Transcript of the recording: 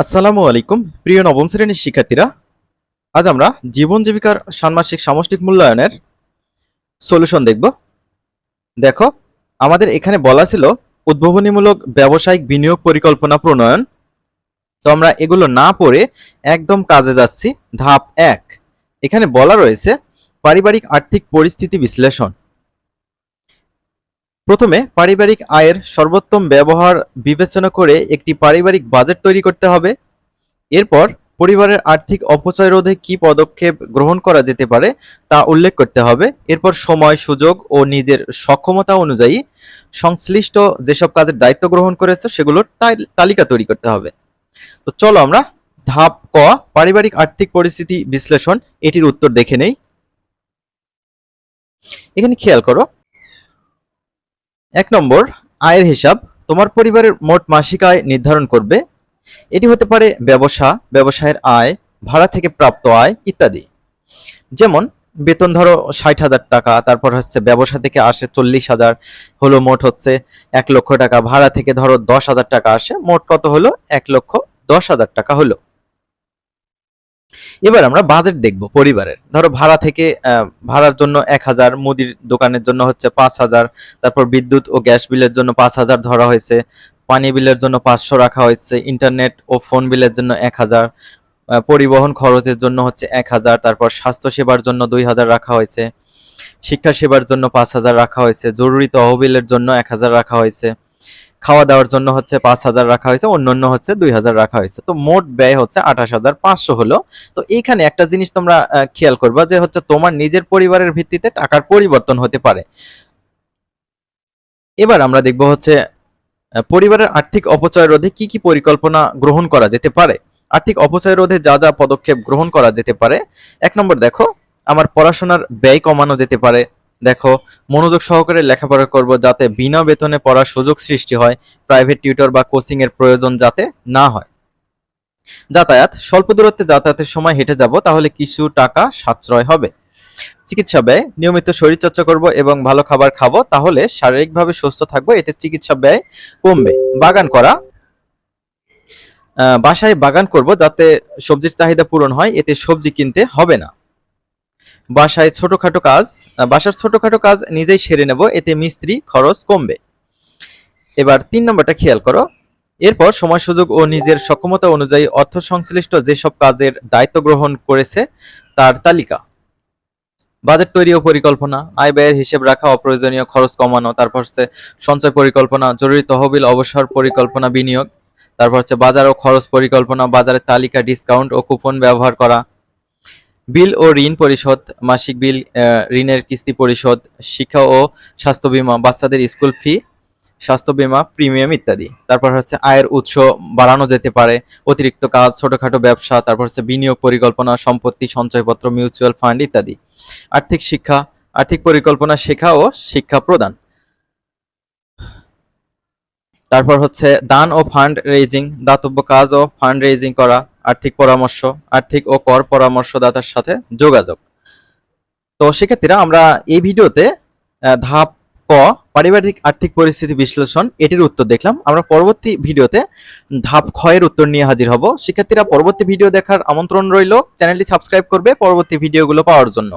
আসসালামু আলাইকুম, প্রিয় নবম শ্রেণির শিক্ষার্থীরা। আজ আমরা জীবন জীবিকার ষান্মাসিক সামষ্টিক মূল্যায়নের সলিউশন দেখব। দেখো, আমাদের এখানে বলা ছিল উদ্ভাবনীমূলক ব্যবসায়িক বিনিয়োগ পরিকল্পনা প্রণয়ন। তো আমরা এগুলো না পড়ে একদম কাজে যাচ্ছি, ধাপ এক। এখানে বলা রয়েছে পারিবারিক আর্থিক পরিস্থিতি বিশ্লেষণ। প্রথমে পারিবারিক আয়ের সর্বোত্তম ব্যবহার বিবেচনা করে একটি পারিবারিক বাজেট তৈরি করতে হবে। এরপর পরিবারের আর্থিক অপচয় রোধে কি পদক্ষেপ গ্রহণ করা যেতে পারে তা উল্লেখ করতে হবে। এরপর সময়, সুযোগ ও নিজের সক্ষমতা অনুযায়ী সংশ্লিষ্ট যেসব কাজের দায়িত্ব গ্রহণ করেছে সেগুলোর তালিকা তৈরি করতে হবে। তো চলো আমরা ধাপ ক, পারিবারিক আর্থিক পরিস্থিতি বিশ্লেষণ। এটির উত্তর দেখে নেই। এখানে খেয়াল করো এক নম্বর, আয়ের হিসাব তোমার পরিবারের মোট মাসিক আয় নির্ধারণ করবে। এটি হতে পারে ব্যবসা, ব্যবসায়ের আয়, ভাড়া থেকে প্রাপ্ত আয় ইত্যাদি। যেমন, বেতন ধরো ষাট হাজার টাকা, তারপর হচ্ছে ব্যবসা থেকে আসে চল্লিশ হাজার, হলো মোট হচ্ছে এক লক্ষ টাকা, ভাড়া থেকে ধরো দশ হাজার টাকা আসে, মোট কত হলো? এক লক্ষ দশ হাজার টাকা হলো। এবার আমরা বাজেট দেখব পরিবারের। ধরো ভাড়া থেকে ভাড়ার জন্য এক হাজার, মুদির দোকানের জন্য হচ্ছে পাঁচ হাজার, তারপর বিদ্যুৎ ও গ্যাস বিলের জন্য পাঁচ হাজার ধরা হয়েছে, পানি বিলের জন্য পাঁচশো রাখা হয়েছে, ইন্টারনেট ও ফোন বিলের জন্য এক হাজার পরিবহন খরচের জন্য হচ্ছে এক হাজার, তারপর স্বাস্থ্য সেবার জন্য দুই হাজার রাখা হয়েছে শিক্ষা সেবার জন্য পাঁচ হাজার রাখা হয়েছে, জরুরি তহবিলের জন্য এক হাজার রাখা হয়েছে খাওয়া দাওয়ার জন্য হচ্ছে পাঁচ হাজার রাখা হয়েছে, অন্যান্য হচ্ছে দুই হাজার রাখা হয়েছে। তো মোট ব্যয় হচ্ছে আঠাশ হাজার পাঁচশো হলো। তো এইখানে একটা জিনিস তোমরা খেয়াল করবা যে হচ্ছে তোমার নিজের পরিবারের ভিত্তিতে টাকার পরিবর্তন হতে পারে। এবার আমরা দেখব হচ্ছে পরিবারের আর্থিক অপচয় রোধে কি কি পরিকল্পনা গ্রহণ করা যেতে পারে? আর্থিক অপচয় রোধে যা যা পদক্ষেপ গ্রহণ করা যেতে পারে? এক নম্বর দেখো, আমার পড়াশোনার ব্যয় কমানো যেতে পারে। দেখো, মনোযোগ সহকারে লেখাপড়া করব যাতে বিনা বেতনে পড়ার সুযোগ সৃষ্টি হয় প্রাইভেট টিউটর বা কোচিং এর প্রয়োজন যাতে না হয়। যাতায়াত, স্বল্প দূরত্বে যাতায়াতের সময় হেঁটে যাব, তাহলে কিছু টাকা সাশ্রয় হবে। চিকিৎসা ব্যয়, নিয়মিত শরীরচর্চা করব এবং ভালো খাবার খাব, তাহলে শারীরিকভাবে সুস্থ থাকব, এতে চিকিৎসা ব্যয় কমবে। বাগান করা বাসায় বাগান করব যাতে সবজির চাহিদা পূরণ হয়, এতে সবজি কিনতে হবে না। বাসায় ছোটখাটো কাজ বাসার ছোটখাটো কাজ নিজেই সেরে নেব, এতে মিস্ত্রি খরচ কমবে। এবার তিন নম্বরটা খেয়াল করো। এরপর সময় সুযোগ ও নিজের সক্ষমতা অনুযায়ী অর্থ সংশ্লিষ্ট যেসব কাজের দায়িত্ব গ্রহণ করেছে তার তালিকা। বাজেট তৈরি ও পরিকল্পনা, আয় ব্যয়ের হিসেব রাখা অপ্রয়োজনীয় খরচ কমানো, তারপর হচ্ছে সঞ্চয় পরিকল্পনা, জরুরি তহবিল, অবসর পরিকল্পনা বিনিয়োগ, তারপর হচ্ছে বাজার ও খরচ পরিকল্পনা, বাজারের তালিকা, ডিসকাউন্ট ও কুপন ব্যবহার করা বিল ও ঋণ পরিশোধ, মাসিক বিল ঋণের কিস্তি পরিশোধ, শিক্ষা ও স্বাস্থ্য বীমা, বাচ্চাদের স্কুল ফি, স্বাস্থ্য বীমা, প্রিমিয়াম ইত্যাদি। তারপর হচ্ছে আয়ের উৎস বাড়ানো যেতে পারে, অতিরিক্ত কাজ, ছোটখাটো ব্যবসা, তারপর হচ্ছে বিনিয়োগ পরিকল্পনা, সম্পত্তি সঞ্চয়পত্র, মিউচুয়াল ফান্ড ইত্যাদি। আর্থিক শিক্ষা, আর্থিক পরিকল্পনা শেখা ও শিক্ষা প্রদান। তারপর হচ্ছে দান ও ফান্ড রেজিং দাতব্য কাজ ও ফান্ড রেজিং করা আর্থিক পরামর্শ, আর্থিক ও কর পরামর্শদাতার সাথে যোগাযোগ। তো সেক্ষেত্রে আমরা এই ভিডিওতে ধাপ ক, পারিবারিক আর্থিক পরিস্থিতি বিশ্লেষণ, এটির উত্তর দেখলাম। আমরা পরবর্তী ভিডিওতে ধাপ ক্ষয়ের উত্তর নিয়ে হাজির হব। শিক্ষার্থীরা পরবর্তী ভিডিও দেখার আমন্ত্রণ রইল। চ্যানেলটি সাবস্ক্রাইব করবে পরবর্তী ভিডিওগুলো পাওয়ার জন্য।